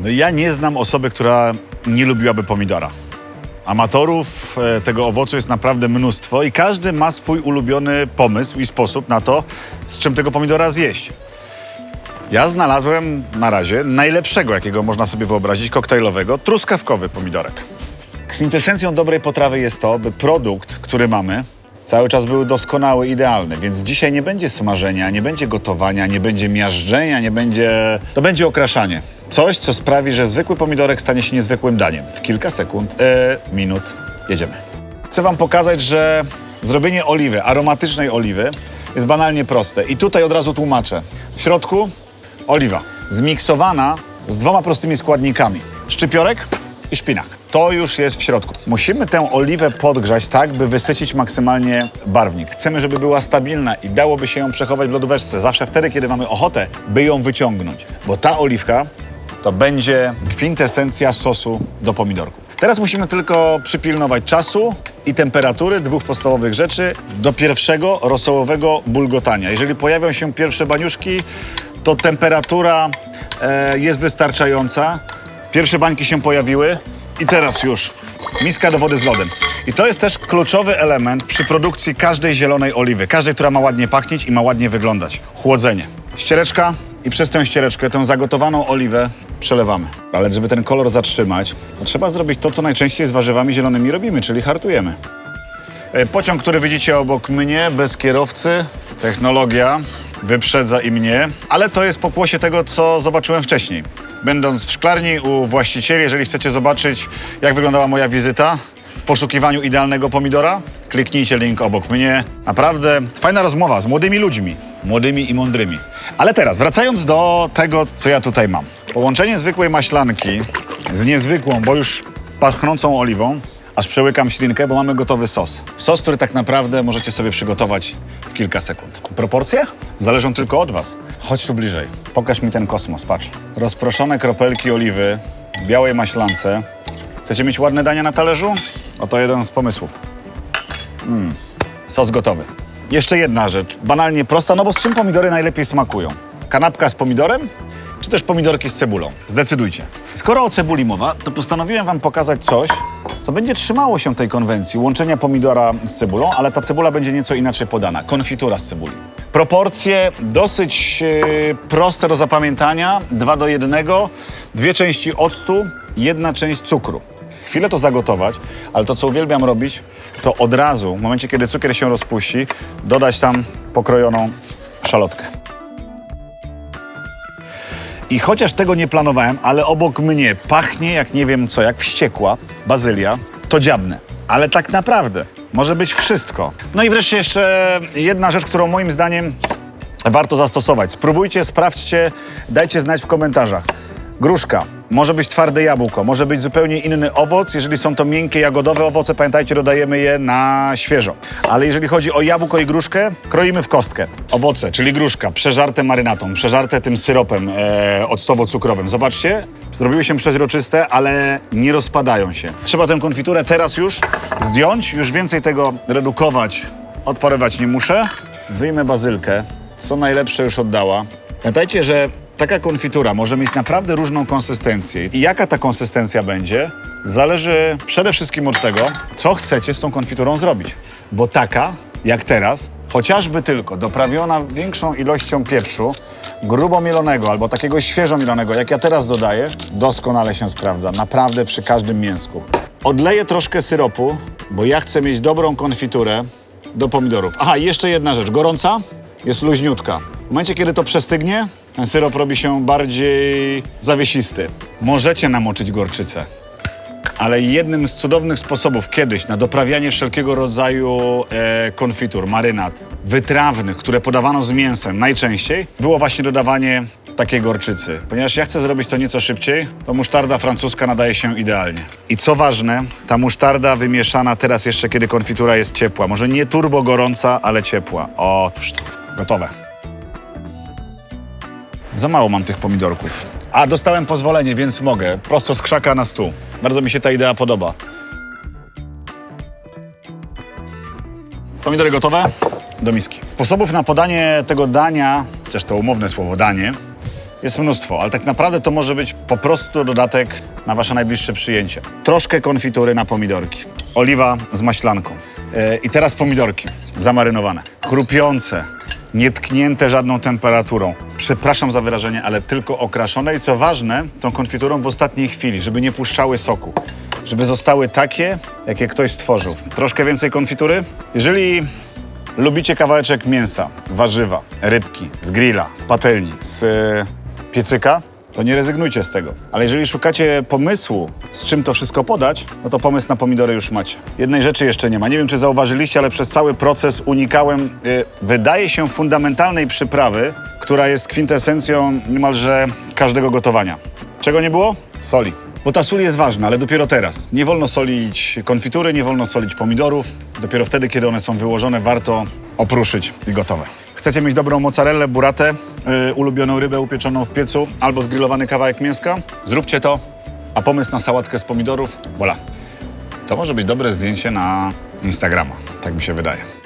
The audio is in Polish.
No ja nie znam osoby, która nie lubiłaby pomidora. Amatorów e, tego owocu jest naprawdę mnóstwo i każdy ma swój ulubiony pomysł i sposób na to, z czym tego pomidora zjeść. Ja znalazłem na razie najlepszego, jakiego można sobie wyobrazić, koktajlowego, truskawkowy pomidorek. Kwintesencją dobrej potrawy jest to, by produkt, który mamy, cały czas był doskonały, idealny. Więc dzisiaj nie będzie smażenia, nie będzie gotowania, nie będzie miażdżenia, nie będzie... To będzie okraszanie. Coś, co sprawi, że zwykły pomidorek stanie się niezwykłym daniem. W kilka sekund, e, minut, jedziemy. Chcę wam pokazać, że zrobienie oliwy, aromatycznej oliwy jest banalnie proste. I tutaj od razu tłumaczę. W środku oliwa, zmiksowana z dwoma prostymi składnikami. Szczypiorek i szpinak. To już jest w środku. Musimy tę oliwę podgrzać tak, by wysycić maksymalnie barwnik. Chcemy, żeby była stabilna i dałoby by się ją przechować w lodóweczce. Zawsze wtedy, kiedy mamy ochotę, by ją wyciągnąć. Bo ta oliwka to będzie kwintesencja sosu do pomidorków. Teraz musimy tylko przypilnować czasu i temperatury dwóch podstawowych rzeczy do pierwszego rosołowego bulgotania. Jeżeli pojawią się pierwsze baniuszki, to temperatura e, jest wystarczająca. Pierwsze bańki się pojawiły i teraz już miska do wody z lodem. I to jest też kluczowy element przy produkcji każdej zielonej oliwy, każdej, która ma ładnie pachnieć i ma ładnie wyglądać. Chłodzenie. Ściereczka i przez tę ściereczkę, tę zagotowaną oliwę przelewamy. Ale żeby ten kolor zatrzymać, trzeba zrobić to, co najczęściej z warzywami zielonymi robimy, czyli hartujemy. E, Pociąg, który widzicie obok mnie, bez kierowcy, technologia wyprzedza i mnie, ale to jest pokłosie tego, co zobaczyłem wcześniej. Będąc w szklarni u właścicieli, jeżeli chcecie zobaczyć, jak wyglądała moja wizyta w poszukiwaniu idealnego pomidora, kliknijcie link obok mnie. Naprawdę fajna rozmowa z młodymi ludźmi, młodymi i mądrymi. Ale teraz, wracając do tego, co ja tutaj mam. Połączenie zwykłej maślanki z niezwykłą, bo już pachnącą oliwą, aż przełykam ślinkę, bo mamy gotowy sos. Sos, który tak naprawdę możecie sobie przygotować w kilka sekund. Proporcje? Zależą tylko od Was. Chodź tu bliżej. Pokaż mi ten kosmos, patrz. Rozproszone kropelki oliwy białej maślance. Chcecie mieć ładne dania na talerzu? Oto jeden z pomysłów. Mm, sos gotowy. Jeszcze jedna rzecz, banalnie prosta, no bo z czym pomidory najlepiej smakują? Kanapka z pomidorem? Czy też pomidorki z cebulą? Zdecydujcie. Skoro o cebuli mowa, to postanowiłem wam pokazać coś, co będzie trzymało się tej konwencji łączenia pomidora z cebulą, ale ta cebula będzie nieco inaczej podana. Konfitura z cebuli. Proporcje dosyć e, proste do zapamiętania. 2 do 1, dwie części octu, jedna część cukru. Chwilę to zagotować, ale to, co uwielbiam robić, to od razu, w momencie, kiedy cukier się rozpuści, dodać tam pokrojoną szalotkę. I chociaż tego nie planowałem, ale obok mnie pachnie jak nie wiem co, jak wściekła bazylia, to dziabnę. Ale tak naprawdę może być wszystko. No i wreszcie jeszcze jedna rzecz, którą moim zdaniem warto zastosować. Spróbujcie, sprawdźcie, dajcie znać w komentarzach. Gruszka, może być twarde jabłko, może być zupełnie inny owoc. Jeżeli są to miękkie, jagodowe owoce, pamiętajcie, dodajemy je na świeżo. Ale jeżeli chodzi o jabłko i gruszkę, kroimy w kostkę. Owoce, czyli gruszka, przeżarte marynatą, przeżarte tym syropem e, octowo-cukrowym. Zobaczcie, zrobiły się przeźroczyste, ale nie rozpadają się. Trzeba tę konfiturę teraz już zdjąć, już więcej tego redukować, odparywać nie muszę. Wyjmę bazylkę, co najlepsze już oddała. Pamiętajcie, że taka konfitura może mieć naprawdę różną konsystencję. I jaka ta konsystencja będzie, zależy przede wszystkim od tego, co chcecie z tą konfiturą zrobić. Bo taka, jak teraz, chociażby tylko doprawiona większą ilością pieprzu, grubo mielonego albo takiego świeżo mielonego, jak ja teraz dodaję, doskonale się sprawdza. Naprawdę przy każdym mięsku. Odleję troszkę syropu, bo ja chcę mieć dobrą konfiturę do pomidorów. Aha, jeszcze jedna rzecz. Gorąca jest luźniutka. W momencie, kiedy to przestygnie, ten syrop robi się bardziej zawiesisty. Możecie namoczyć gorczycę. Ale jednym z cudownych sposobów kiedyś na doprawianie wszelkiego rodzaju e, konfitur, marynat, wytrawnych, które podawano z mięsem najczęściej, było właśnie dodawanie takiej gorczycy. Ponieważ ja chcę zrobić to nieco szybciej, to musztarda francuska nadaje się idealnie. I co ważne, ta musztarda wymieszana teraz jeszcze, kiedy konfitura jest ciepła. Może nie turbo gorąca, ale ciepła. Otóż to. Gotowe. Za mało mam tych pomidorków. A, dostałem pozwolenie, więc mogę. Prosto z krzaka na stół. Bardzo mi się ta idea podoba. Pomidory gotowe do miski. Sposobów na podanie tego dania, też to umowne słowo danie, jest mnóstwo, ale tak naprawdę to może być po prostu dodatek na wasze najbliższe przyjęcie. Troszkę konfitury na pomidorki, oliwa z maślanką. E, I teraz pomidorki zamarynowane, chrupiące, nietknięte żadną temperaturą. Przepraszam za wyrażenie, ale tylko okraszone i co ważne, tą konfiturą w ostatniej chwili, żeby nie puszczały soku. Żeby zostały takie, jakie ktoś stworzył. Troszkę więcej konfitury. Jeżeli lubicie kawałeczek mięsa, warzywa, rybki, z grilla, z patelni, z e, piecyka, to nie rezygnujcie z tego. Ale jeżeli szukacie pomysłu, z czym to wszystko podać, no to pomysł na pomidory już macie. Jednej rzeczy jeszcze nie ma. Nie wiem, czy zauważyliście, ale przez cały proces unikałem, y, wydaje się, fundamentalnej przyprawy, która jest kwintesencją niemalże każdego gotowania. Czego nie było? Soli. Bo ta sól jest ważna, ale dopiero teraz. Nie wolno solić konfitury, nie wolno solić pomidorów. Dopiero wtedy, kiedy one są wyłożone, warto opruszyć i gotowe. Chcecie mieć dobrą mozzarellę, buratę, yy, ulubioną rybę upieczoną w piecu albo zgrillowany kawałek mięska? Zróbcie to. A pomysł na sałatkę z pomidorów? Voilà. To może być dobre zdjęcie na Instagrama, tak mi się wydaje.